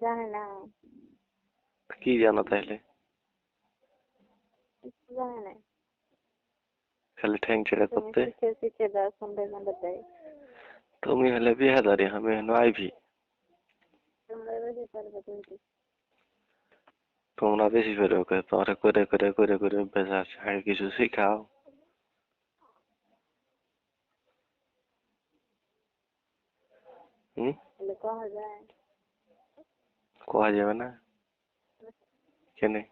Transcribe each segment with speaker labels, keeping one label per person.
Speaker 1: জানি না।
Speaker 2: কি জানো তাহলে?
Speaker 1: জানি না।
Speaker 2: খালি ঠ্যাং ছেড়ে করতে। তুমি হলে বিহাদারি আমি হলো আইভি।
Speaker 1: তোমরা বেশি
Speaker 2: করে ওকে তোমরা করে করে করে করে অভ্যাস আছে আগে কিছু শিখাও। হুম? কোয়া যাবে না? কেনে?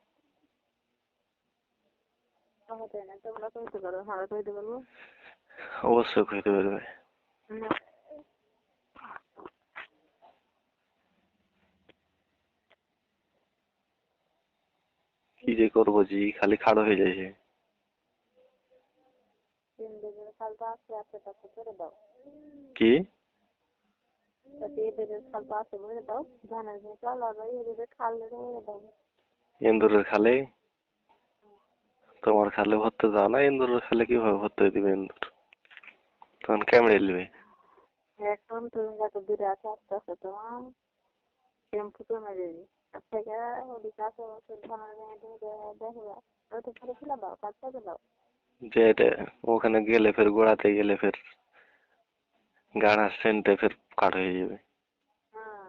Speaker 2: অবশ্যই কইতে পারবে। কি যে করব জি খালি খাড়ো হয়ে
Speaker 1: তাকে দাও।
Speaker 2: কি? ইন্দুরের খালে? তোমার খালে ভরতে দাও না? ইন্দুরের খালে কীভাবে ভরতে দিবে ইন্দুর? তখন কেমড়ে নিবে
Speaker 1: এখন তুমি যত দূরে আছো আস্তে আস্তে তোমার টেম্পু কমে যাবে তার থেকে ওদিকে আসো ধানের জমি তুমি দেখবা ওটা করে ফেলে দাও কাজ করে দাও।
Speaker 2: যে ওখানে গেলে ফের গোড়াতে গেলে ফের গাড়া সেন্টে ফের কাট হয়ে যাবে।
Speaker 1: হ্যাঁ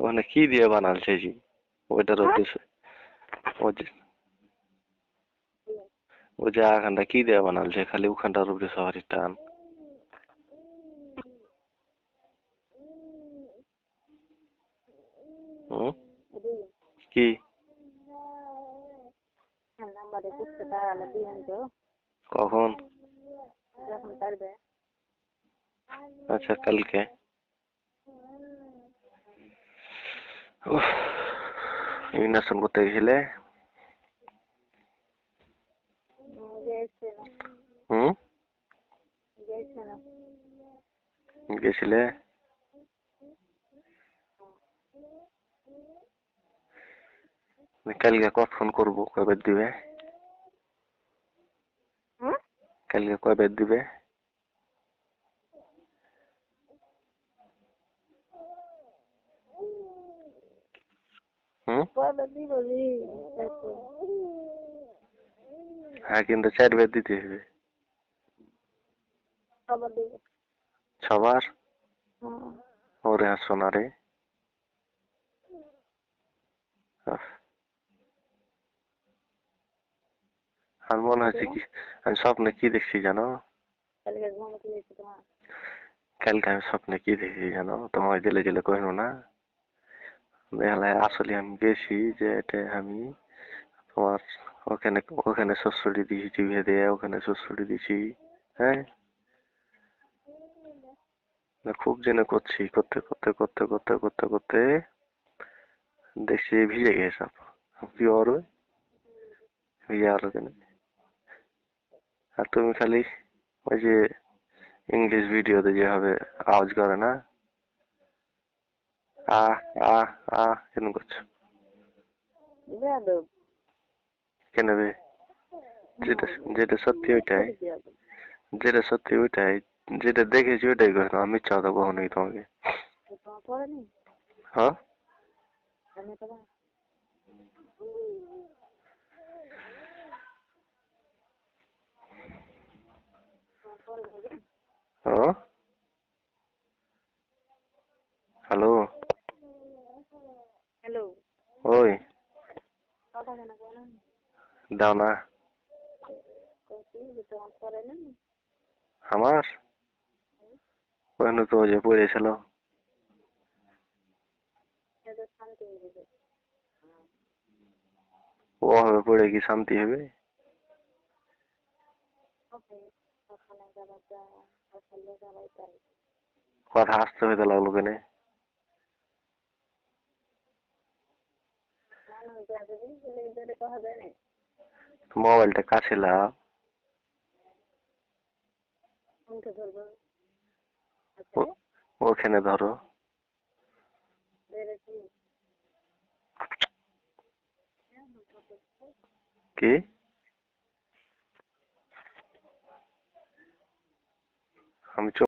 Speaker 2: ওখানে কি দিয়ে বানালছে জি ওইটার উদ্দেশ্য? ও যে জায়গাখানটা কি দিয়ে বানালছে? খালি ওখানটার উপরে শহরের টান। কি?
Speaker 1: তো?
Speaker 2: কখন?
Speaker 1: যখন পারবে।
Speaker 2: আচ্ছা কালকে উফ, ইমিনেশন করতে গেছিলে
Speaker 1: গেছে না
Speaker 2: হুম
Speaker 1: গেছে না
Speaker 2: গেছিলে কালকে কখন করব কবে দিবে
Speaker 1: হুম
Speaker 2: কালকে কবে দিবে
Speaker 1: কবে দিব
Speaker 2: হ্যাঁ কিন্তু চারবার দিতে হবে সবার ওরে সোনারে আহ। আর মনে হচ্ছে কি আমি স্বপ্নে কি দেখছি জানো
Speaker 1: কালকে
Speaker 2: আমি স্বপ্নে কি দেখছি জানো তোমার জেলে জেলে কহিনো না বেলায় আসলে আমি গেছি যে এটা আমি তোমার ওখানে ওখানে শ্বশুরি দিয়েছি টিভি দিয়ে ওখানে শ্বশুরি দিয়েছি হ্যাঁ? খুব জেনে করছি, করতে করতে করতে করতে করতে করতে দেখছি ভিজে গেছে কি করবে ভিজে গেল কেন আর তুমি খালি ওই যে ইংলিশ ভিডিওতে যেভাবে আওয়াজ করে না? আ আ আ কেন করছ। কেন বে যেটা যেটা সত্যি ওইটাই। যেটা সত্যি ওইটাই যেটা দেখেছি ওইটাই করো আমি কথা কখনোই তোমাকে হ্যাঁ? হ্যাঁ হ্যালো
Speaker 1: হ্যালো
Speaker 2: ওই
Speaker 1: কথা কেন বলেন
Speaker 2: দাও না। আমার? তো যে পড়েছিল
Speaker 1: শান্তি
Speaker 2: ও হবে পড়ে কি শান্তি হবে? কথা আসতে হইতে লাগল কেনে
Speaker 1: মানুষ যাবে বলে এদের কথা যায় না
Speaker 2: মোবাইলটা কাছে লাও। ও- ওখানে ধরো। কি? আমি